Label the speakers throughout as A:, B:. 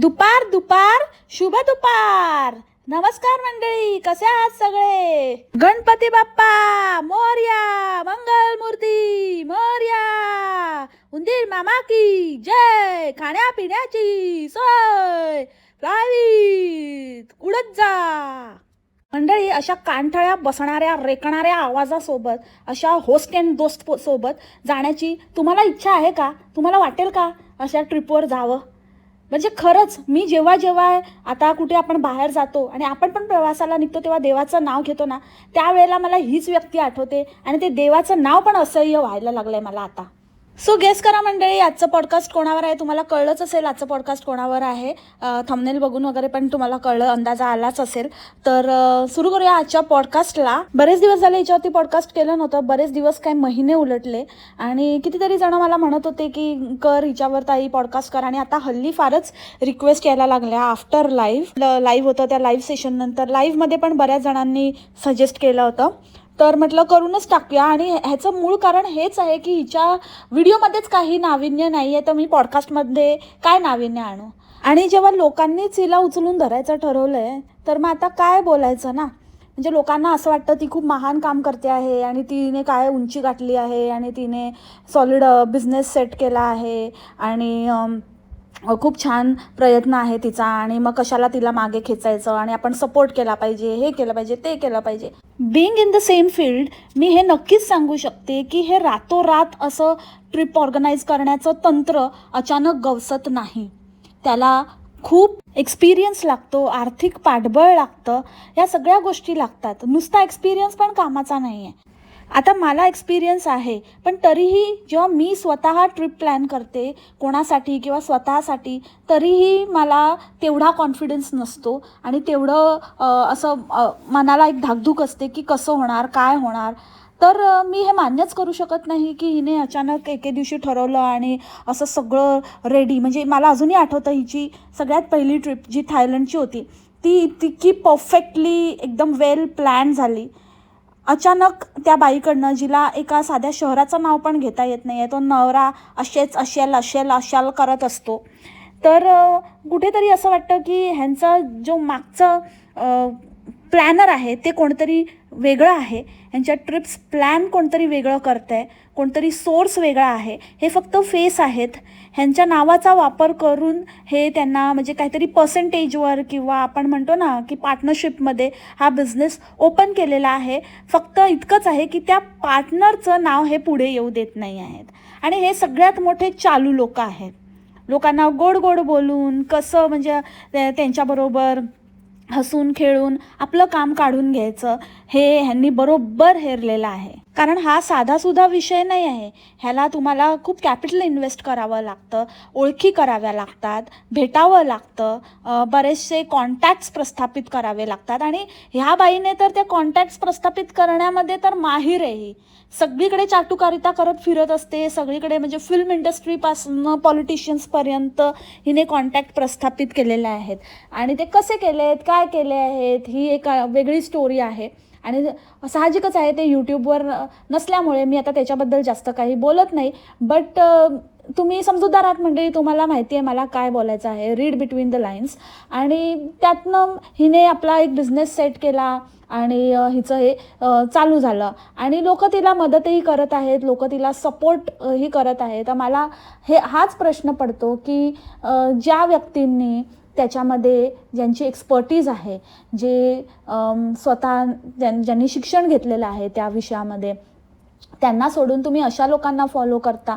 A: दुपार दुपार शुभ दुपार. नमस्कार मंडळी कसे आहात सगळे? गणपती बाप्पा मोर्या मंगल मूर्ती मोर्या. उंदीर मामा की जय. खाण्यापिण्याची सोय. फ्लाईट उडत जा. मंडळी अशा कानठळ्या बसणाऱ्या रेकणाऱ्या आवाजासोबत अशा होस्ट अँड दोस्त सोबत जाण्याची तुम्हाला इच्छा आहे का? तुम्हाला वाटेल का अशा ट्रिपवर जावं? म्हणजे खरंच मी जेव्हा जेव्हा आता कुठे आपण बाहेर जातो आणि आपण पण प्रवासाला निघतो तेव्हा देवाचं नाव घेतो ना त्यावेळेला मला हीच व्यक्ती आठवते आणि ते देवाचं नाव पण असह्य व्हायला लागलं आहे मला आता. सो गेस करा मंडळी आजचं पॉडकास्ट कोणावर आहे? तुम्हाला कळलंच असेल आजचं पॉडकास्ट कोणावर आहे. थंबनेल बघून वगैरे पण तुम्हाला कळलं अंदाजा आलाच असेल. तर सुरू करूया आजच्या पॉडकास्टला बरेच दिवस झाले याच्यावरती पॉडकास्ट केलं नव्हतं. बरेच दिवस काय महिने उलटले. आणि कितीतरी जण मला म्हणत होते की कर हिच्यावर ताई पॉडकास्ट कर. आणि आता हल्ली फारच रिक्वेस्ट यायला लागल्या. आफ्टर लाईव्ह लाईव्ह होतं त्या लाईव्ह सेशननंतर लाईव्हमध्ये पण बऱ्याच जणांनी सजेस्ट केलं होतं. तर म्हटलं करूनच टाकूया. आणि ह्याचं मूळ कारण हेच आहे की हिच्या व्हिडिओमध्येच काही नाविन्य नाही आहे तर मी पॉडकास्टमध्ये काय नाविन्य आणू? आणि जेव्हा लोकांनीच हिला उचलून धरायचं ठरवलं आहे तर मग आता काय बोलायचं ना? म्हणजे लोकांना असं वाटतं ती खूप महान काम करते आहे आणि तिने काय उंची गाठली आहे आणि तिने सॉलिड बिझनेस सेट केला आहे. आणि um, खूप छान प्रयत्न आहे तिचा आणि मग कशाला तिला मागे खेचायचं आणि आपण सपोर्ट केला पाहिजे हे केलं पाहिजे ते केलं पाहिजे. Being in the same field मी हे नक्कीच सांगू शकते की हे रातोरात असं ट्रिप ऑर्गनाईज करण्याचं तंत्र अचानक गवसत नाही. त्याला खूप एक्सपिरियन्स लागतो आर्थिक पाठबळ लागतं या सगळ्या गोष्टी लागतात. नुसता एक्सपिरियन्स पण कामाचा नाही आहे आता मला एक्सपिरियन्स आहे पण तरीही जेव्हा मी स्वतः ट्रिप प्लॅन करते कोणासाठी किंवा स्वतःसाठी तरीही मला तेवढा कॉन्फिडन्स नसतो. आणि तेवढं असं मनाला एक धाकधूक असते की कसं होणार काय होणार. तर मी हे मान्यच करू शकत नाही की हिने अचानक एके दिवशी ठरवलं आणि असं सगळं रेडी म्हणजे मला अजूनही आठवतं हिची सगळ्यात पहिली ट्रिप जी थायलंडची होती ती इतकी परफेक्टली एकदम वेल प्लॅन झाली. अचानक त्या बाईकडनं जिला एका साध्या शहराचं नाव पण घेता येत नाही आहे तो नवरा असेच असेल असेल अशाल करत असतो. तर कुठेतरी असं वाटतं की ह्यांचा जो मागचं प्लॅनर आहे ते कोणतरी वेगळं आहे. ह्यांच्या ट्रिप्स प्लॅन कोणतरी वेगळं करतं आहे कोणतरी सोर्स वेगळा आहे. हे फक्त फेस आहेत. ह्यांच्या नावाचा वापर करून हे त्यांना म्हणजे काहीतरी पर्सेंटेजवर किंवा आपण म्हणतो ना की पार्टनरशिपमध्ये हा बिझनेस ओपन केलेला आहे. फक्त इतकंच आहे की त्या पार्टनरचं नाव हे पुढे येऊ देत नाही आहेत. आणि हे सगळ्यात मोठे चालू लोक आहेत. लोकांना गोड गोड बोलून कसं म्हणजे त्यांच्याबरोबर हसून खेळून आपलं काम काढून घ्यायचं. हे ह्यांनी बरोबर हेरलेलं आहे. कारण हा साधासुधा विषय नाही आहे. ह्याला तुम्हाला खूप कॅपिटल इन्व्हेस्ट करावं लागतं ओळखी कराव्या लागतात भेटावं लागतं बरेचसे कॉन्टॅक्ट्स प्रस्थापित करावे लागतात. आणि ह्या बाईने तर त्या कॉन्टॅक्ट्स प्रस्थापित करण्यामध्ये तर माहीर आहे ही. सगळीकडे चाटुकारिता करत फिरत असते. सगळीकडे म्हणजे फिल्म इंडस्ट्रीपासून पॉलिटिशियन्सपर्यंत हिने कॉन्टॅक्ट प्रस्थापित केलेले आहेत. आणि ते कसे केले आहेत काय केले आहेत ही एक वेगळी स्टोरी आहे. आणि साहजिकच आहे ते यूट्यूबवर नसल्यामुळे मी आता त्याच्याबद्दल जास्त काही बोलत नाही. बट तुम्ही समजूतदार आहात मंडळी तुम्हाला माहिती आहे मला काय बोलायचं आहे. रीड बिटवीन द लाईन्स आणि त्यातनं हिने आपला एक बिझनेस सेट केला आणि हिचं हे चालू झालं. आणि लोक तिला मदतही करत आहेत लोक तिला सपोर्ट ही करत आहेत. तर मला हे हाच प्रश्न पडतो की ज्या व्यक्तींनी त्याच्यामध्ये ज्यांची एक्सपर्टीज आहे जे स्वतः ज्यां ज्यांनी शिक्षण घेतलेलं आहे त्या विषयामध्ये त्यांना सोडून तुम्ही अशा लोकांना फॉलो करता.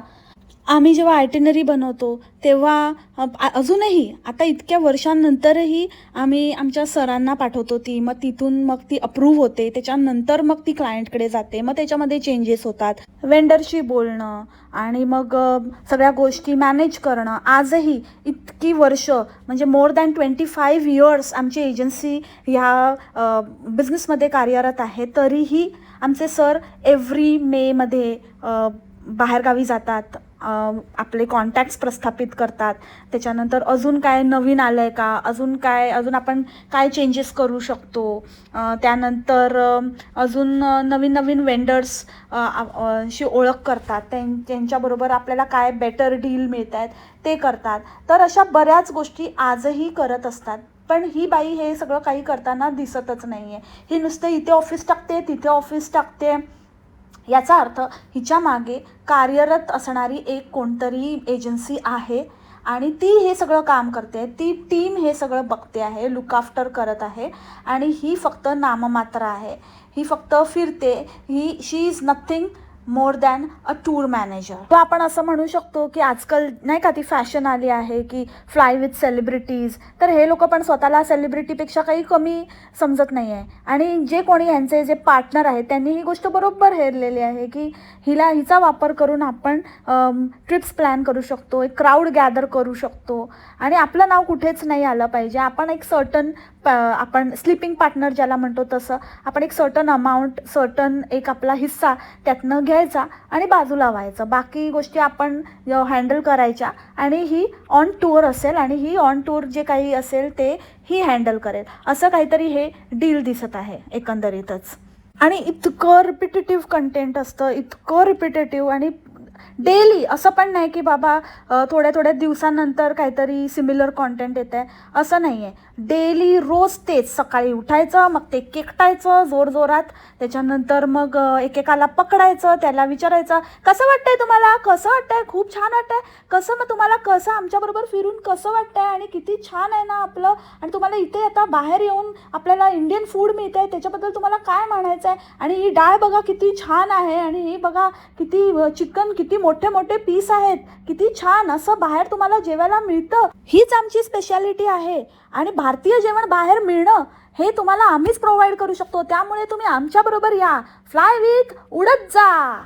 A: आम्ही जेव्हा आयटिनरी बनवतो तेव्हा अजूनही आता इतक्या वर्षांनंतरही आम्ही आमच्या सरांना पाठवतो ती मग तिथून मग ती अप्रूव्ह होते त्याच्यानंतर मग ती क्लायंटकडे जाते मग त्याच्यामध्ये चेंजेस होतात. वेंडरशी बोलणं आणि मग सगळ्या गोष्टी मॅनेज करणं. आजही इतकी वर्ष म्हणजे more than twenty five years आमची एजन्सी ह्या बिझनेसमध्ये कार्यरत आहे तरीही आमचे सर एव्हरी मेमध्ये बाहेरगावी जातात. आपले कॉन्टॅक्ट्स प्रस्थापित करतात. त्याच्यानंतर अजून काय नवीन आलं आहे का? अजून काय अजून आपण काय चेंजेस करू शकतो? त्यानंतर अजून नवीन नवीन वेंडर्स शी ओळख करतात. त्यां त्यांच्याबरोबर आपल्याला काय बेटर डील मिळत आहेत ते करतात. तर अशा बऱ्याच गोष्टी आजही करत असतात. पण ही बाई हे सगळं काही करताना दिसतच नाही आहे ही नुसतं इथे ऑफिस टाकते तिथे ऑफिस टाकते. याचा अर्थ हिच्या मागे कार्यरत असणारी एक कोणतरी एजन्सी आहे आणि ती हे सगळं काम करते. ती टीम हे सगळं बघते आहे लुक आफ्टर करत आहे आणि ही फक्त नाममात्र आहे. ही फक्त फिरते. ही she is nothing more than a tour manager तर आपण असं म्हणू शकतो की आजकाल नाही का ती फॅशन आली आहे की फ्लाय विथ सेलिब्रिटीज तर हे लोक पण स्वतःला सेलिब्रिटीपेक्षा काही कमी समजत नाही आहे आणि जे कोणी ह्यांचे जे पार्टनर आहेत त्यांनी ही गोष्ट बरोबर हेरलेली आहे की हिला हिचा वापर करून आपण ट्रिप्स प्लॅन करू शकतो एक क्राऊड गॅदर करू शकतो. आणि आपलं नाव कुठेच नाही आलं पाहिजे. आपण एक सर्टन आपण स्लिपिंग पार्टनर ज्याला म्हणतो तसं आपण एक सर्टन अमाऊंट सर्टन एक आपला हिस्सा त्यातनं घ्यायचा आणि बाजूला व्हायचं बाकी गोष्टी आपण हँडल करायच्या आणि ही ऑन टूर असेल आणि ही ऑन टूर जे काही असेल ते ही हँडल करेल. असं काहीतरी हे डील दिसत आहे एकंदरीतच. आणि इतकं रिपिटेटिव्ह कंटेंट असतं इतकं रिपिटेटिव्ह आणि डेली. असं पण नाही की बाबा थोड्या थोड्या दिवसानंतर काहीतरी सिमिलर कॉन्टेंट येत आहे असं नाही आहे डेली रोज तेच. सकाळी उठायचं मग ते केकटायचं जोरजोरात त्याच्यानंतर मग एकेकाला पकडायचं त्याला विचारायचं कसं वाटतंय तुम्हाला? कसं वाटतंय? खूप छान वाटतंय. कसं मग तुम्हाला कसं आमच्याबरोबर फिरून कसं वाटतंय? आणि किती छान आहे ना आपलं. आणि तुम्हाला इथे आता बाहेर येऊन आपल्याला इंडियन फूड मिळत आहे त्याच्याबद्दल तुम्हाला काय म्हणायचं आहे आणि ही डाळ बघा किती छान आहे. आणि ही बघा किती चिकन किती मोठे मोठे पीस आहेत. किती छान. असं बाहेर तुम्हाला जेवायला मिळतं. हीच आमची स्पेशालिटी आहे. आणि भारतीय जेवण बाहेर मिळणं हे तुम्हाला आम्हीच प्रोव्हाइड करू शकतो. त्यामुळे तुम्ही आमच्याबरोबर या. फ्लाय विथ उडत जा.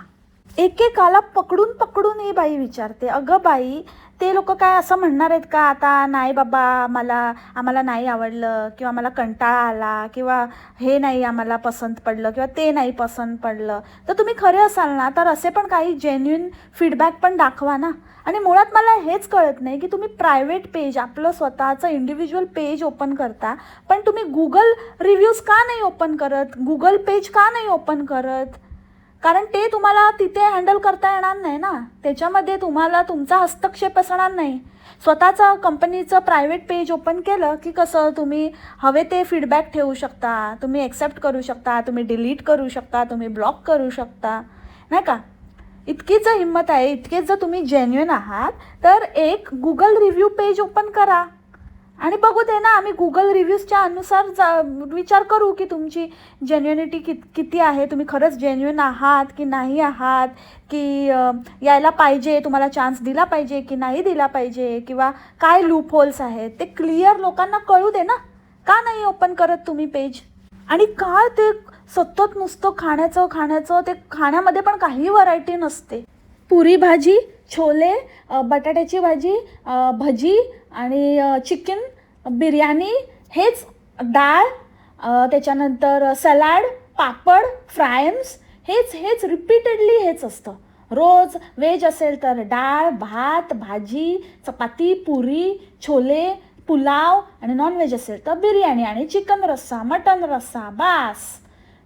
A: एकेकाला पकडून पकडून ही बाई विचारते. अगं बाई ते लोक काय असं म्हणणार आहेत का आता नाही बाबा मला आम्हाला नाही आवडलं किंवा मला कंटाळा आला किंवा हे नाही आम्हाला पसंत पडलं किंवा ते नाही पसंत पडलं तर तुम्ही खरे असाल ना तर असे पण काही जेन्युन फीडबॅक पण दाखवा ना. आणि मुळात मला हेच कळत नाही की तुम्ही प्रायव्हेट पेज आपलं स्वतःचं इंडिव्हिज्युअल पेज ओपन करता पण तुम्ही गुगल रिव्ह्यूज का नाही ओपन करत? गुगल पेज का नाही ओपन करत? कारण ते तुम्हाला तिथे हँडल करता येणार नाही ना. त्याच्यामध्ये तुम्हाला तुमचा हस्तक्षेप असणार नाही. स्वतःचं कंपनीचं प्रायव्हेट पेज ओपन केलं की कसं तुम्ही हवे ते फीडबॅक ठेवू शकता तुम्ही एक्सेप्ट करू शकता तुम्ही डिलीट करू शकता तुम्ही ब्लॉक करू शकता. नाही का? इतकीच जर हिंमत आहे इतकेच जर तुम्ही जेन्युन आहात तर एक गुगल रिव्ह्यू पेज ओपन करा. आणि बघू दे ना आम्ही गुगल रिव्ह्यूजच्या अनुसार जा विचार करू की तुमची जेन्युनिटी कित किती आहे. तुम्ही खरंच जेन्युन आहात की नाही आहात? की यायला पाहिजे तुम्हाला चान्स दिला पाहिजे की नाही दिला पाहिजे? किंवा काय लूप होल्स आहेत? ते क्लिअर लोकांना कळू दे ना. का नाही ओपन करत तुम्ही पेज आणि काय ते सतत नुसतं खाण्याचं खाण्याचं ते खाण्यामध्ये पण काही व्हरायटी नसते. पुरी भाजी छोले बटाट्याची भाजी भजी आणि चिकन बिर्याणी हेच डाळ त्याच्यानंतर सलाड पापड फ्रायम्स हेच हेच रिपीटेडली हेच असतं. रोज व्हेज असेल तर डाळ भात भाजी चपाती पुरी छोले पुलाव आणि नॉनव्हेज असेल तर बिर्याणी आणि चिकन रस्सा मटन रस्सा बास.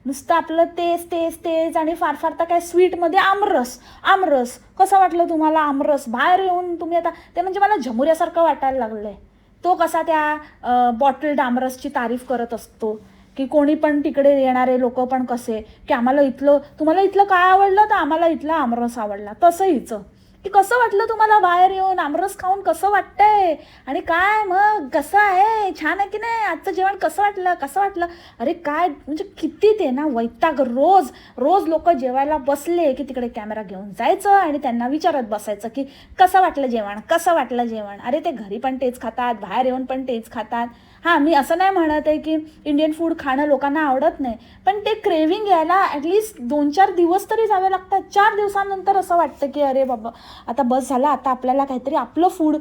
A: नुसतं आपलं तेच तेच तेच आणि फार फार तर काय स्वीटमध्ये आमरस आमरस. कसं वाटलं तुम्हाला आमरस? बाहेर येऊन तुम्ही आता ते म्हणजे मला झमुऱ्यासारखं वाटायला लागलं आहे तो कसा त्या बॉटल्ड आमरसची तारीफ करत असतो? की कोणी पण तिकडे येणारे लोक पण कसे? की आम्हाला इथलं तुम्हाला इथलं काय आवडलं तर आम्हाला इथला आमरस आवडला. तसं हिचं. की कसं वाटलं तुम्हाला बाहेर येऊन? आमरस खाऊन कसं वाटतंय? आणि काय मग? कसं आहे? छान आहे की नाही? आजचं जेवण कसं वाटलं? कसं वाटलं? अरे काय? म्हणजे किती ते ना? वैताग रोज रोज लोक जेवायला बसले की तिकडे कॅमेरा घेऊन जायचं आणि त्यांना विचारत बसायचं की कसं वाटलं जेवण? कसं वाटलं जेवण? अरे ते घरी पण तेच खातात बाहेर येऊन पण तेच खातात. हां मी असं नाही म्हणत आहे की इंडियन फूड खाणं लोकांना आवडत नाही पण ते क्रेविंग यायला ॲटलिस्ट दोन चार दिवस तरी जावे लागतात. चार दिवसानंतर असं वाटतं की अरे बाबा आता बस झाला आता आपल्याला काहीतरी आपलं फूड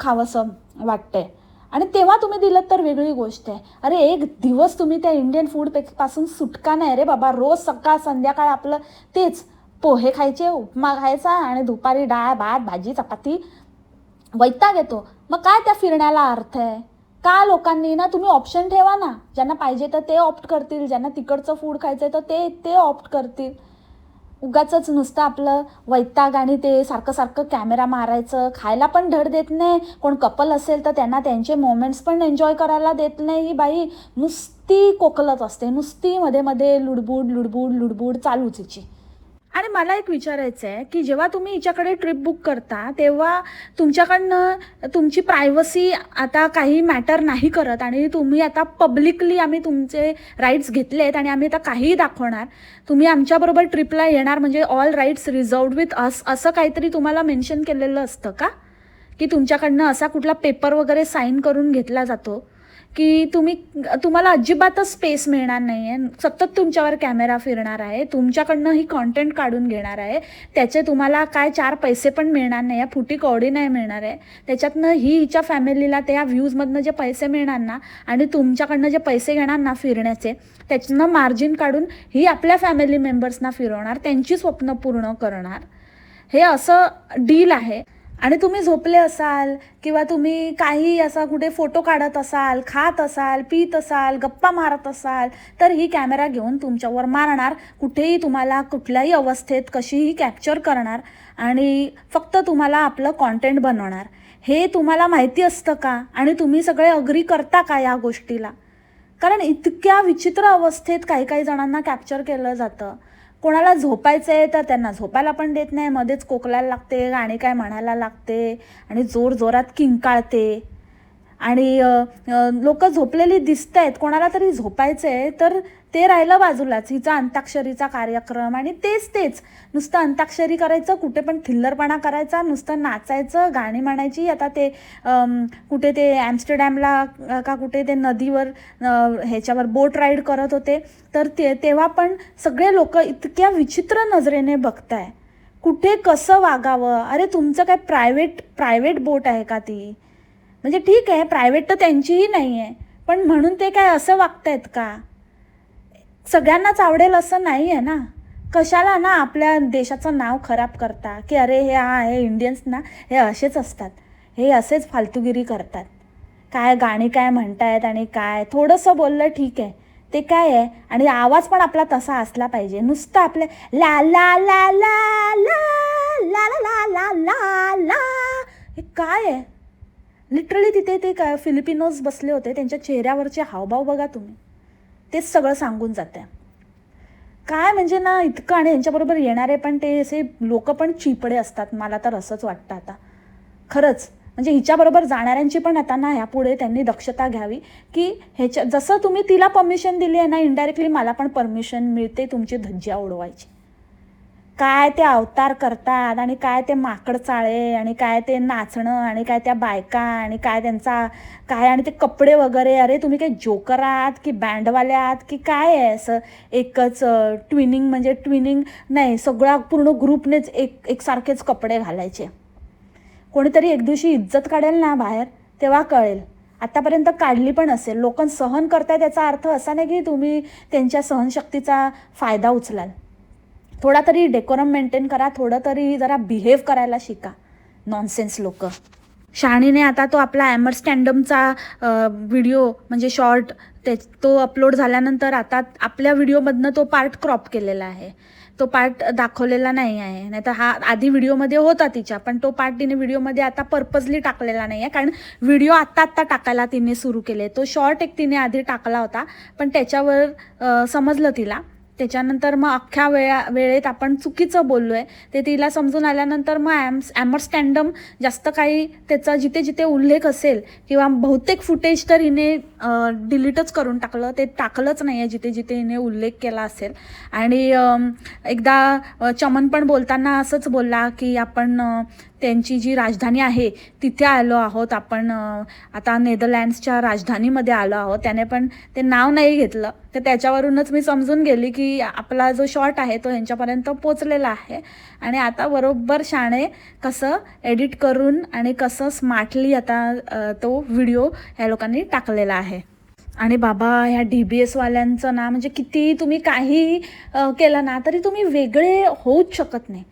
A: खावंसं वाटतंय. आणि तेव्हा तुम्ही दिलं तर वेगळी गोष्ट आहे. अरे एक दिवस तुम्ही त्या इंडियन फूडपासून सुटका नाही. रे बाबा रोज सकाळ संध्याकाळ आपलं तेच. पोहे खायचे उपमा खायचा आणि दुपारी डाळ भात भाजी चपाती वैताग येतो. मग काय त्या फिरण्याला अर्थ आहे? का लोकांनी ना तुम्ही ऑप्शन ठेवा ना. ज्यांना पाहिजे तर ते ऑप्ट करतील ज्यांना तिकडचं फूड खायचं तर ते ते ऑप्ट करतील. उगाच नुसतं आपलं वैताग आणि ते सारखं सारखं कॅमेरा मारायचं खायला पण धड देत नाही. कोण कपल असेल तर त्यांना त्यांचे मोमेंट्स पण एन्जॉय करायला देत नाही ही बाई. नुसती कोकलत असते नुसती मध्ये मध्ये लुडबुड लुडबुड लुडबुड चालूच हिची आणि मला एक विचारायचं आहे की जेव्हा तुम्ही हिच्याकडे ट्रिप बुक करता तेव्हा तुमच्याकडनं तुमची प्रायव्हसी आता काही मॅटर नाही करत आणि तुम्ही आता पब्लिकली आम्ही तुमचे राईट्स आहेत आणि आम्ही आता काहीही दाखवणार तुम्ही आमच्याबरोबर ट्रिपला येणार म्हणजे all rights reserved with us असं काहीतरी तुम्हाला मेन्शन केलेलं असतं का? की तुमच्याकडनं असा कुठला पेपर वगैरे साईन करून घेतला जातो? की तुम्ही तुम्हाला अजिबातच स्पेस मिळणार नाही आहे सतत तुमच्यावर कॅमेरा फिरणार आहे. तुमच्याकडनं ही कॉन्टेंट काढून घेणार आहे. त्याचे तुम्हाला काय चार पैसे पण मिळणार नाही. आहे फुटी कवडी नाही मिळणार आहे. त्याच्यातनं ही हिच्या फॅमिलीला त्या व्ह्यूजमधनं जे पैसे मिळणार ना आणि तुमच्याकडनं जे पैसे घेणार ना फिरण्याचे त्याच्यानं मार्जिन काढून ही आपल्या फॅमिली मेंबर्सना फिरवणार. त्यांची स्वप्न पूर्ण करणार. हे असं डील आहे. आणि तुम्ही झोपले असाल किंवा तुम्ही काही असा कुठे फोटो काढत असाल खात असाल पित असाल गप्पा मारत असाल तर ही कॅमेरा घेऊन तुमच्यावर मारणार. कुठेही तुम्हाला कुठल्याही अवस्थेत कशीही कॅप्चर करणार आणि फक्त तुम्हाला आपलं कॉन्टेंट बनवणार. हे तुम्हाला माहिती असतं का? आणि तुम्ही सगळे अग्री करता का या गोष्टीला? कारण इतक्या विचित्र अवस्थेत काही काही जणांना कॅप्चर केलं जातं. कोणाला झोपायचं आहे तर त्यांना झोपायला पण देत नाही. मध्येच कोकलायला लागते गाणी काय म्हणायला लागते आणि जोर जोरात किंकाळते. आणि लोक झोपलेली दिसत आहेत कोणाला तरी झोपायचं आहे तर ते राहिलं बाजूलाच. हिचा अंताक्षरीचा कार्यक्रम आणि तेच तेच. नुसतं अंताक्षरी करायचं कुठे पण थिल्लरपणा करायचा नुसतं नाचायचं गाणी म्हणायची. आता ते कुठे ते ॲम्स्टरडॅमला का कुठे ते नदीवर ह्याच्यावर बोट राईड करत होते. तर ते तेव्हा पण सगळे लोक इतक्या विचित्र नजरेने बघताय. कुठे कसं वागावं? अरे तुमचं काय प्रायव्हेट प्रायव्हेट बोट आहे का ती? म्हणजे ठीक आहे प्रायव्हेट तर त्यांचीही नाही आहे पण म्हणून ते काय असं वागतायत का? सगळ्यांनाच आवडेल असं नाही आहे ना कशाला ना आपल्या देशाचं नाव खराब करता की अरे हे हा हे इंडियन्स ना हे असेच असतात हे असेच फालतूगिरी करतात काय गाणी काय म्हणतायत आणि काय थोडंसं बोललं ठीक आहे ते काय आहे आणि आवाज पण आपला तसा असला पाहिजे नुसतं आपले ला ला ला ला ला ला ला ला ला ला हे काय आहे लिटरली तिथे ते काय फिलिपिनोज बसले होते त्यांच्या चेहऱ्यावरचे हावभाव बघा तुम्ही तेच सगळं सांगून जाते. काय म्हणजे ना इतकं आणि यांच्याबरोबर येणारे पण ते असे लोक पण चिपडे असतात मला तर असंच वाटतं आता. खरंच म्हणजे हिच्याबरोबर जाणाऱ्यांची पण आता ना ह्यापुढे त्यांनी दक्षता घ्यावी की ह्याच्या जसं तुम्ही तिला परमिशन दिली आहे ना इनडायरेक्टली मला पण परमिशन मिळते तुमची धज्जा उडवायची. काय ते अवतार करतात आणि काय ते माकड चाळे आणि काय ते नाचणं आणि काय त्या बायका आणि काय त्यांचा काय आणि ते कपडे वगैरे. अरे तुम्ही काय जोकर आहात की बँडवाले आहात की काय आहे असं? एकच ट्विनिंग म्हणजे ट्विनिंग नाही सगळा पूर्ण ग्रुपनेच एक एकसारखेच कपडे घालायचे. कोणीतरी एक दिवशी इज्जत काढेल ना बाहेर? तेव्हा कळेल. आतापर्यंत काढली पण असेल. लोक सहन करताय त्याचा अर्थ असा नाही की तुम्ही त्यांच्या सहनशक्तीचा फायदा उचलाल. थोडा तरी डेकोरम मेंटेन करा थोडं तरी जरा बिहेव करायला शिका. नॉनसेन्स लोक. शाणीने आता तो ॲमर ॲमरस्टँडमचा व्हिडिओ म्हणजे शॉर्ट ते तो अपलोड झाल्यानंतर आता आपल्या व्हिडिओमधनं तो पार्ट क्रॉप केलेला आहे. तो पार्ट दाखवलेला नाही आहे. नाही तर हा आधी व्हिडिओमध्ये होता तिच्या पण तो पार्ट तिने व्हिडिओमध्ये आता पर्पजली टाकलेला नाही आहे. कारण व्हिडिओ आत्ता आत्ता टाकायला तिने सुरू केले. तो शॉर्ट एक तिने आधी टाकला होता पण त्याच्यावर समजलं तिला. त्याच्यानंतर मग अख्ख्या वेळा वेळेत आपण चुकीचं बोललो आहे ते तिला समजून आल्यानंतर मग ॲम्स ॲमरस्टँडम जास्त काही त्याचा जिथे जिथे उल्लेख असेल किंवा बहुतेक फुटेज तर हिने डिलीटच करून टाकलं. ते टाकलंच नाही आहे जिथे जिथे हिने उल्लेख केला असेल. आणि एकदा चमन पण बोलताना असंच बोलला की आपण त्यांची जी राजधानी आहे तिथे आलो आहोत आपण आता नेदरलँड्सच्या राजधानीमध्ये आलो आहोत. त्याने पण ते नाव नाही घेतलं. तर त्याच्यावरूनच मी समजून गेली की आपला जो शॉर्ट आहे तो यांच्यापर्यंत पोचलेला आहे. आणि आता बरोबर शाणे कसं एडिट करून आणि कसं स्मार्टली आता तो व्हिडिओ ह्या लोकांनी टाकलेला आहे. आणि बाबा ह्या डी बी एसवाल्यांचं ना म्हणजे किती तुम्ही काही केलं ना तरी तुम्ही वेगळे होऊच शकत नाही.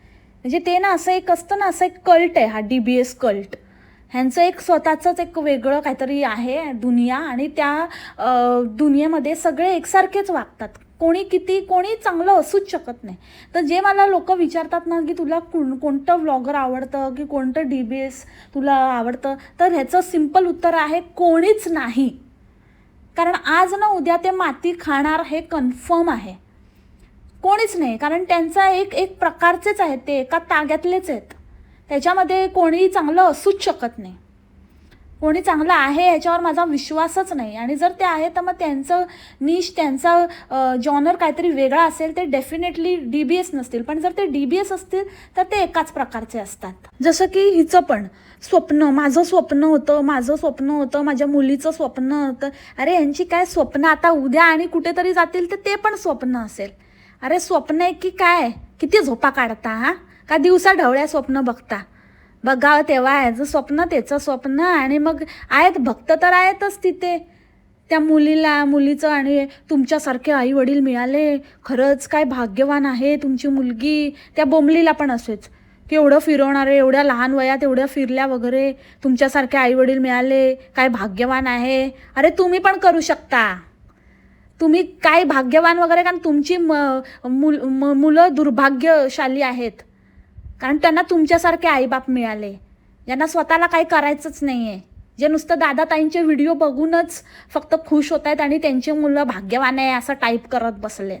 A: म्हणजे ते ना असं एक असतं ना असं एक कल्ट आहे हा डी बी एस कल्ट ह्यांचं एक स्वतःचंच एक वेगळं काहीतरी आहे दुनिया आणि त्या दुनियेमध्ये सगळे एकसारखेच वागतात. कोणी किती कोणी चांगलं असूच शकत नाही. तर जे मला लोक विचारतात ना की तुला कोण कोणतं व्लॉगर आवडतं की कोणतं डी बी एस तुला आवडतं तर ह्याचं सिंपल उत्तर आहे कोणीच नाही. कारण आज ना उद्या ते माती खाणार हे कन्फर्म आहे. कोणीच नाही. कारण त्यांचा एक एक प्रकारचेच आहेत ते. एका ताग्यातलेच आहेत. त्याच्यामध्ये कोणी चांगलं असूच शकत नाही. कोणी चांगलं आहे याच्यावर माझा विश्वासच नाही. आणि जर ते आहे तर मग त्यांचं निश त्यांचा जॉनर काहीतरी वेगळा असेल ते डेफिनेटली डी बी एस नसतील. पण जर ते डी बी एस असतील तर ते एकाच प्रकारचे असतात. जसं की हिचं पण. स्वप्न. माझं स्वप्न होतं माझं स्वप्न होतं माझ्या मुलीचं स्वप्न होतं. अरे यांची काय स्वप्न आता उद्या आणि कुठेतरी जातील तर ते पण स्वप्न असेल. अरे स्वप्न आहे की काय? किती झोपा काढता हा? का दिवसा ढवळ्या स्वप्न बघता? बघावं तेव्हा याचं स्वप्न त्याचं स्वप्न आणि मग आहेत भक्त तर आहेतच तिथे. त्या मुलीला मुलीचं आणि तुमच्यासारखे आई वडील मिळाले खरंच काय भाग्यवान आहे तुमची मुलगी. त्या बोंबलीला पण असेच. की एवढं फिरवणारे एवढ्या लहान वयात एवढ्या फिरल्या वगैरे तुमच्यासारखे आई वडील मिळाले काय भाग्यवान आहे? अरे तुम्ही पण करू शकता. तुम्ही काय भाग्यवान वगैरे? कारण तुमची म मुल म- मुलं दुर्भाग्यशाली आहेत. कारण त्यांना तुमच्यासारखे आईबाप मिळाले. ज्यांना स्वतःला काही करायचंच नाही आहे जे नुसतं दादा ताईंचे व्हिडिओ बघूनच फक्त खुश होत आहेत आणि त्यांची मुलं भाग्यवान आहे असं टाईप करत बसले.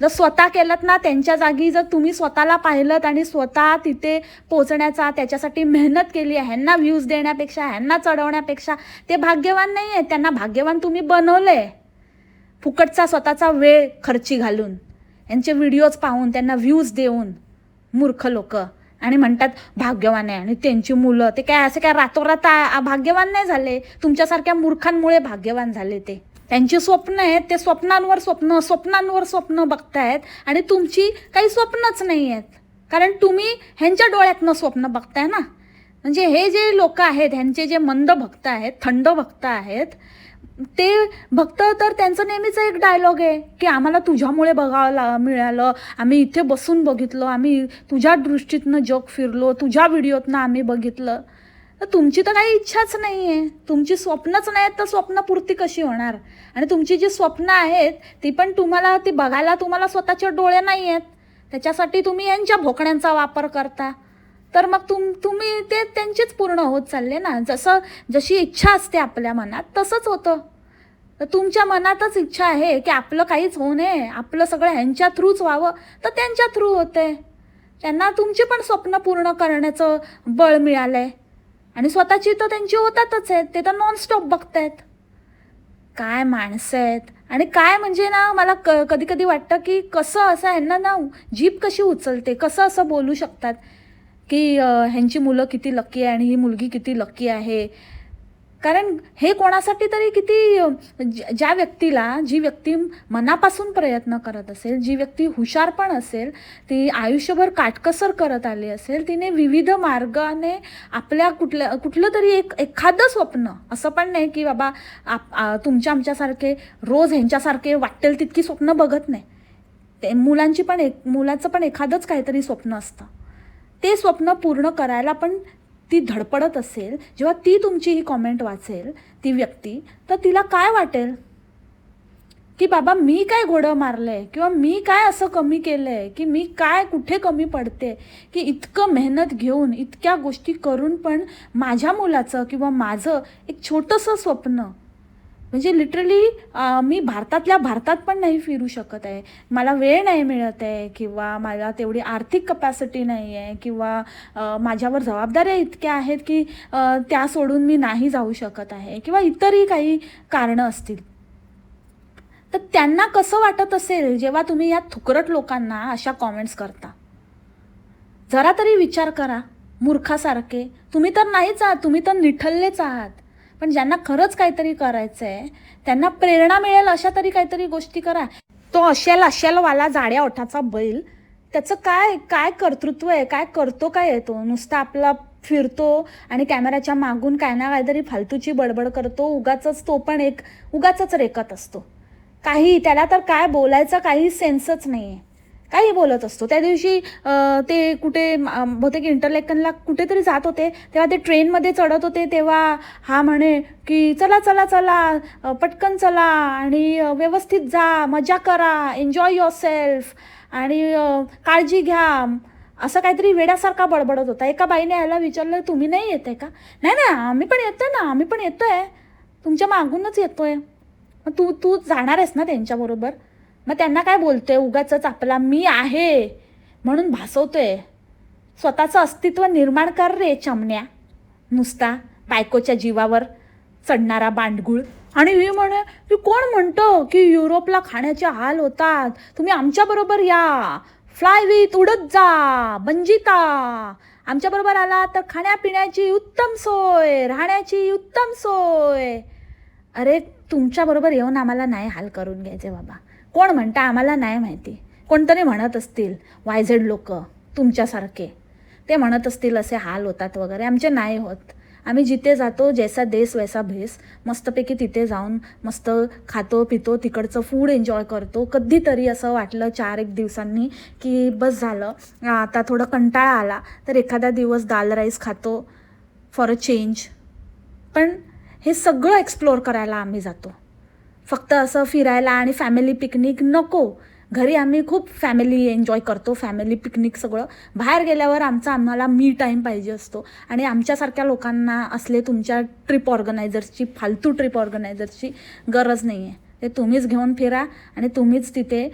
A: जर स्वतः केलं ना त्यांच्या जागी जर तुम्ही स्वतःला पाहिलं आणि स्वतः तिथे पोचण्याचा त्याच्यासाठी मेहनत केली आहे ह्यांना व्ह्यूज देण्यापेक्षा ह्यांना चढवण्यापेक्षा ते भाग्यवान नाही आहे त्यांना भाग्यवान तुम्ही बनवलं आहे फुकटचा स्वतःचा वेळ खर्ची घालून यांचे व्हिडिओज पाहून त्यांना व्ह्यूज देऊन मूर्ख लोक. आणि म्हणतात भाग्यवान आहे. आणि त्यांची मुलं ते काय असे काय रातोरात भाग्यवान नाही झाले? तुमच्यासारख्या मूर्खांमुळे भाग्यवान झाले ते. त्यांची स्वप्न आहेत ते स्वप्नांवर स्वप्न स्वप्नांवर स्वप्न बघतायत. आणि तुमची काही स्वप्नच नाही आहेत कारण तुम्ही ह्यांच्या डोळ्यातनं स्वप्न बघताय ना? म्हणजे हे जे लोक आहेत ह्यांचे जे मंद भक्त आहेत थंड भक्त आहेत ते भक्त तर त्यांचं नेहमीच एक डायलॉग आहे की आम्हाला तुझ्यामुळे बघावं ला मिळालं. आम्ही इथे बसून बघितलं. आम्ही तुझ्या दृष्टीतनं जग फिरलो. तुझ्या व्हिडिओतनं आम्ही बघितलं. तर तुमची तर काही इच्छाच नाही आहे तुमची स्वप्नच नाही आहेत तर स्वप्नपूर्ती कशी होणार? आणि तुमची जी स्वप्न आहेत ती पण तुम्हाला ती बघायला तुम्हाला स्वतःचे डोळे नाही आहेत त्याच्यासाठी तुम्ही यांच्या भोकण्यांचा वापर करता. तर मग तुम तुम्ही ते त्यांचेच पूर्ण होत चालले ना. जसं जशी इच्छा असते आपल्या मनात तसंच होतं. तर तुमच्या मनातच इच्छा आहे की आपलं काहीच होऊ नये आपलं सगळं ह्यांच्या थ्रूच व्हावं तर त्यांच्या थ्रू होते. त्यांना तुमची पण स्वप्न पूर्ण करण्याचं बळ मिळालं आहे आणि स्वतःची तर त्यांची होतातच आहेत ते तर नॉनस्टॉप बघतायत. काय माणसं आहेत. आणि काय म्हणजे ना मला क कधी कधी वाटतं की कसं असं ह्यांना ना जीभ कशी उचलते कसं असं बोलू शकतात. की ह्यांची मुलं किती लक्की आहे आणि ही मुलगी किती लक्की आहे. कारण हे कोणासाठी तरी किती ज्या व्यक्तीला जी व्यक्ती मनापासून प्रयत्न करत असेल जी व्यक्ती हुशार पण असेल ती आयुष्यभर काटकसर करत आली असेल तिने विविध मार्गाने आपल्या कुठल्या कुठलं तरी एक एखादं स्वप्न असं पण नाही की बाबा आप तुमच्या आमच्यासारखे रोज ह्यांच्यासारखे वाटेल तितकी स्वप्न बघत नाही. ते मुलांची पण एक मुलाचं पण एखादंच काहीतरी स्वप्न असतं. ते स्वप्न पूर्ण करायला पण ती धडपडत असेल जेव्हा ती तुमची ही कॉमेंट वाचेल ती व्यक्ती तर तिला काय वाटेल? की बाबा मी काय घोडं मारलं आहे किंवा मी काय असं कमी केलं आहे की मी काय कुठे कमी पडते? की इतकं मेहनत घेऊन इतक्या गोष्टी करून पण माझ्या मुलाचं किंवा माझं एक छोटंसं स्वप्न म्हणजे लिटरली मी भारतातल्या भारतात पण नाही फिरू शकत आहे. मला वेळ नाही मिळत आहे किंवा मला तेवढी आर्थिक कपॅसिटी नाही आहे किंवा माझ्यावर जबाबदाऱ्या इतक्या आहेत की त्या सोडून मी नाही जाऊ शकत आहे किंवा इतरही काही कारणं असतील. तर त्यांना कसं वाटत असेल जेव्हा तुम्ही या थुकरट लोकांना अशा कॉमेंट्स करता? जरा तरी विचार करा मूर्खासारखे. तुम्ही तर नाहीच आहात तुम्ही तर निठल्लेच आहात. पण ज्यांना खरंच काहीतरी करायचं आहे त्यांना प्रेरणा मिळेल अशा तरी काहीतरी गोष्टी करा. तो अशाल अशालवाला जाड्या ओठाचा बैल त्याचं काय काय कर्तृत्व आहे काय करतो काय आहे तो? नुसता आपला फिरतो आणि कॅमेराच्या मागून काय ना काहीतरी फालतूची बडबड करतो उगाचच तो पण एक उगाचच रेकत असतो. काही त्याला तर काय बोलायचं काही सेन्सच नाही आहे काही बोलत असतो? त्या दिवशी ते कुठे बहुतेक इंटरलेकनला कुठेतरी जात होते. तेव्हा ते ट्रेनमध्ये चढत होते तेव्हा हा म्हणे की चला चला चला पटकन चला आणि व्यवस्थित जा मजा करा एन्जॉय युअर सेल्फ आणि काळजी घ्या. असं काहीतरी वेड्यासारखा बडबडत होता. एका बाईने यायला विचारलं तुम्ही नाही येत आहे का? नाही नाही आम्ही पण येतोय ना आम्ही पण येतोय. तुमच्या मागूनच येतोय. मग तू तू जाणार आहेस ना त्यांच्याबरोबर? मग त्यांना काय बोलतोय? उगाच आपला मी आहे म्हणून भासवतोय. स्वतःचं अस्तित्व निर्माण कर रे चमण्या. नुसता बायकोच्या जीवावर चढणारा बांडगुळ. आणि मी म्हणे की कोण म्हणतं की युरोपला खाण्याचे हाल होतात? तुम्ही आमच्याबरोबर या. फ्लाय विथ उडत जा. बंजिता. आमच्याबरोबर आला तर खाण्यापिण्याची उत्तम सोय राहण्याची उत्तम सोय. अरे तुमच्याबरोबर येऊन आम्हाला नाही हाल करून घ्यायचे बाबा. कोण म्हणता आम्हाला नाही माहिती. कोणतरी म्हणत असतील वायझेड लोक तुमच्यासारखे. ते म्हणत असतील असे हाल होतात वगैरे. आमचे नाही होत. आम्ही जिथे जातो जैसा देश वैसा भेस. मस्तपैकी तिथे जाऊन मस्त खातो पितो तिकडचं फूड एन्जॉय करतो. कधीतरी असं वाटलं चार एक दिवसांनी की बस झालं. आता थोडं कंटाळा आला तर एखादा दिवस दाल राईस खातो फॉर अ चेंज पण हे सगळं एक्सप्लोअर करायला आम्ही जातो. फक्त असं फिरायला आणि फॅमिली पिकनिक नको. घरी आम्ही खूप फॅमिली एन्जॉय करतो फॅमिली पिकनिक सगळं. बाहेर गेल्यावर आमचा आम्हाला मी टाईम पाहिजे असतो. आणि आमच्यासारख्या लोकांना असले तुमच्या ट्रिप ऑर्गनायझर्सची फालतू ट्रिप ऑर्गनायझर्सची गरज नाही आहे ते तुम्हीच घेऊन फिरा आणि तुम्हीच तिथे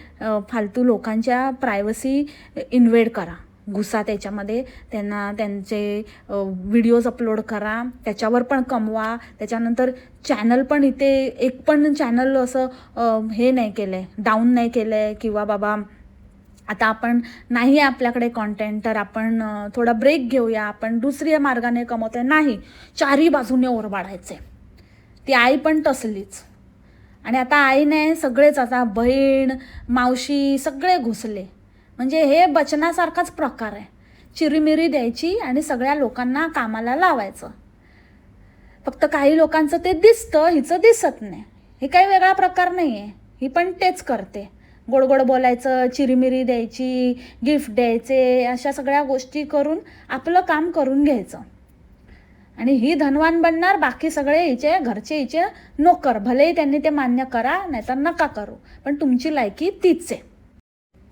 A: फालतू लोकांच्या प्रायव्हसी इन्व्हेड करा. घुसा त्याच्यामध्ये. त्यांना त्यांचे व्हिडिओज अपलोड करा. त्याच्यावर पण कमवा. त्याच्यानंतर चॅनल पण इथे एक पण चॅनल असं हे नाही केलं आहे डाऊन नाही केलं आहे किंवा बाबा आता आपण नाही आहे आपल्याकडे कॉन्टेंट तर आपण थोडा ब्रेक घेऊया. आपण दुसऱ्या मार्गाने कमवतोय. नाही चारही बाजूने ओरबाडायचे ती आई पण तसलीच. आणि आता आईने सगळेच आता बहीण मावशी सगळे घुसले. म्हणजे हे बचनासारखाच प्रकार आहे. चिरीमिरी द्यायची आणि सगळ्या लोकांना कामाला लावायचं. फक्त काही लोकांचं ते दिसतं हिचं दिसत नाही. हे काही वेगळा प्रकार नाही आहे ही पण तेच करते. गोड गोड बोलायचं चिरीमिरी द्यायची गिफ्ट द्यायचे अशा सगळ्या गोष्टी करून आपलं काम करून घ्यायचं. आणि ही धनवान बनणार बाकी सगळे हिचे घरचे हिचे नोकर. भलेही त्यांनी ते मान्य करा नाहीतर नका करू. पण तुमची लायकी तीच आहे.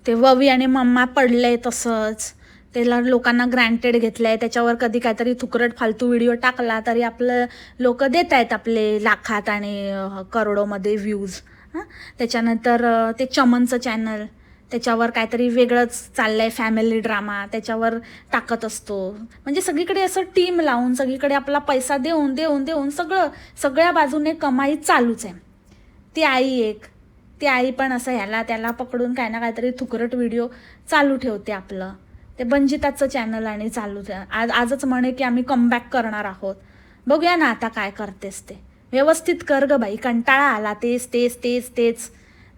A: ते ववी आणि मम्मा पडले तसंच. त्याला लोकांना ग्रँटेड घेतलंय. त्याच्यावर कधी काहीतरी थुकरट फालतू व्हिडिओ टाकला तरी आपलं लोक देत आहेत आपले लाखात आणि करोडोमध्ये व्ह्यूज हां? त्याच्यानंतर ते चमनचं चॅनल त्याच्यावर काहीतरी वेगळंच चाललंय फॅमिली ड्रामा त्याच्यावर टाकत असतो. म्हणजे सगळीकडे असं टीम लावून सगळीकडे आपला पैसा देऊन देऊन देऊन सगळं सगळ्या बाजूने कमाई चालूच आहे. ती आई एक. ती आई पण असं ह्याला त्याला पकडून काय ना काहीतरी थुकरट व्हिडिओ चालू ठेवते आपलं. ते बंजिताचं चॅनल आणि चालू आज आजच म्हणे की आम्ही कमबॅक करणार आहोत. बघूया ना आता काय करतेस ते. व्यवस्थित कर ग बाई कंटाळा आला तेच तेच तेच तेच.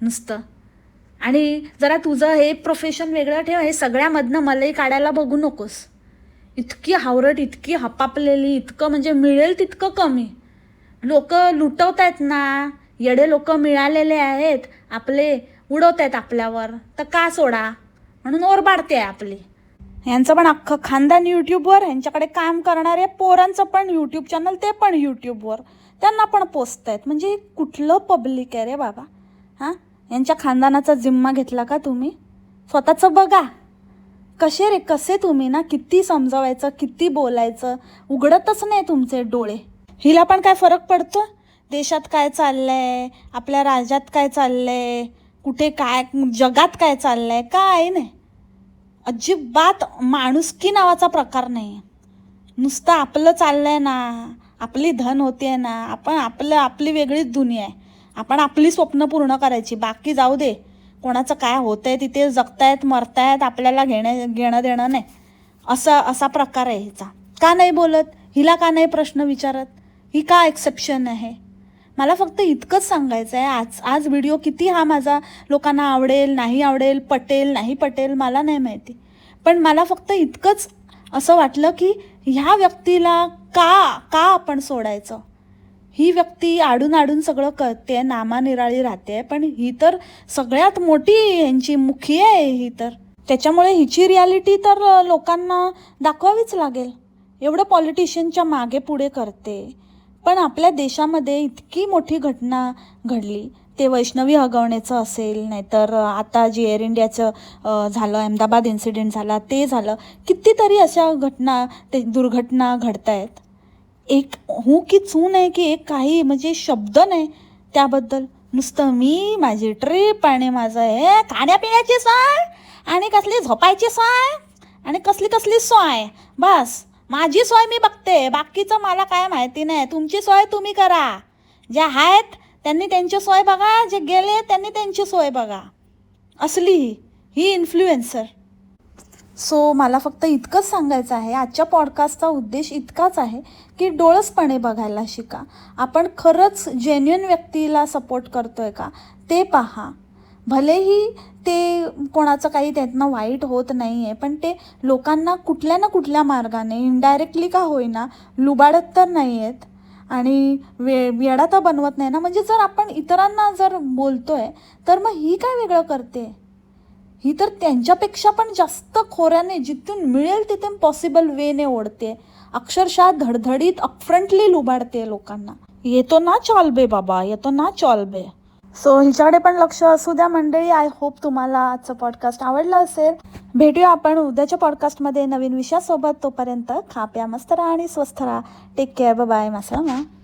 A: नुसतं. आणि जरा तुझं हे प्रोफेशन वेगळं ठेव हे सगळ्यामधनं मलाही काढायला बघू नकोस. इतकी हावरट इतकी हपापलेली इतकं म्हणजे मिळेल तितकं कमी. लोक लुटवत आहेत ना. येडे लोक मिळालेले आहेत आपले उडवत आहेत आपल्यावर. तर का सोडा? म्हणून ओरबाडते आहे आपली. यांचं पण अख्खं खानदान यूट्यूबवर यांच्याकडे काम करणारे पोरांचं पण यूट्यूब चॅनल ते पण यूट्यूबवर त्यांना पण पोचत आहेत. म्हणजे कुठलं पब्लिक आहे रे बाबा? हां? यांच्या खानदानाचा जिम्मा घेतला का तुम्ही? स्वतःचं बघा. कसे रे कसे तुम्ही ना? किती समजवायचं किती बोलायचं? उघडतच नाही तुमचे डोळे. हिला पण काय फरक पडतो देशात काय चाललंय? आपल्या राज्यात काय चाललंय? कुठे काय जगात काय चाललंय? काय नाही. अजिबात माणुसकी नावाचा प्रकार नाही नुसतं आपलं चाललंय ना आपली धन होते ना आपण आपलं आपली वेगळीच दुनिया आहे. आपण आपली स्वप्न पूर्ण करायची बाकी जाऊ दे. कोणाचं काय होतंय तिथे जगतायत मरतायत आपल्याला घेणं घेणं देणं नाही. असा असा प्रकार आहे हिचा का नाही बोलत? हिला का नाही प्रश्न विचारत? ही का एक्सेप्शन आहे? मला फक्त इतकंच सांगायचं आहे आज आज व्हिडिओ किती हा माझा लोकांना आवडेल नाही आवडेल पटेल नाही पटेल मला नाही माहिती. पण मला फक्त इतकंच असं वाटलं की ह्या व्यक्तीला का का आपण सोडायचं? ही व्यक्ती आडून आडून सगळं करते नामानिराळी राहते पण ही तर सगळ्यात मोठी यांची मुखी आहे ही तर. त्याच्यामुळे हिची रियालिटी तर लोकांना दाखवावीच लागेल. एवढं पॉलिटिशियनच्या मागे पुढे करते. पण आपल्या देशामध्ये इतकी मोठी घटना घडली. ते वैष्णवी हगवण्याचं असेल नाहीतर आता जे एअर इंडियाचं झालं अहमदाबाद इन्सिडेंट झाला ते झालं. कितीतरी अशा घटना ते दुर्घटना घडत आहेत एक हू की चू नाही की एक काही म्हणजे शब्द नाही त्याबद्दल. नुसतं मी माझी ट्रिप आणि माझं हे खाण्यापिण्याची सोय आणि कसली झोपायची सोय आणि कसली कसली सोय. बस. माझी सोय मी बघते. बाकीचं मला काय माहिती नाही. तुमची सोय तुम्ही करा. ज्या आहेत त्यांनी त्यांची सोय बघा. जे गेले त्यांनी त्यांची सोय बघा. असली ही ही इन्फ्लुएन्सर सो मला फक्त इतकंच सांगायचं आहे. आजच्या पॉडकास्टचा उद्देश इतकाच आहे की डोळसपणे बघायला शिका. आपण खरंच जेन्युन व्यक्तीला सपोर्ट करतोय का? ते पहा. भलेही ते कोणाचं काही त्यातनं वाईट होत नाही आहे पण ते लोकांना कुठल्या ना कुठल्या मार्गाने इनडायरेक्टली का होईना लुबाडत तर नाही आहेत आणि वे वेडा तर बनवत नाही ना. म्हणजे जर आपण इतरांना जर बोलतो आहे तर मग ही काय वेगळं करते? ही तर त्यांच्यापेक्षा पण जास्त खोऱ्याने जिथून मिळेल तिथून पॉसिबल वेने ओढते. अक्षरशः धडधडीत अपफ्रंटली लुबाडते लोकांना. येतो ना चॉल बे बाबा येतो ना चॉल बे सो हिच्याकडे पण लक्ष असू द्या. मंडळी आय होप तुम्हाला आजचं पॉडकास्ट आवडलं असेल. भेटूया आपण उद्याच्या पॉडकास्टमध्ये नवीन विषयासोबत तोपर्यंत खा प्या मस्त राहा आणि स्वस्थ राहा. Take care bye मासळमा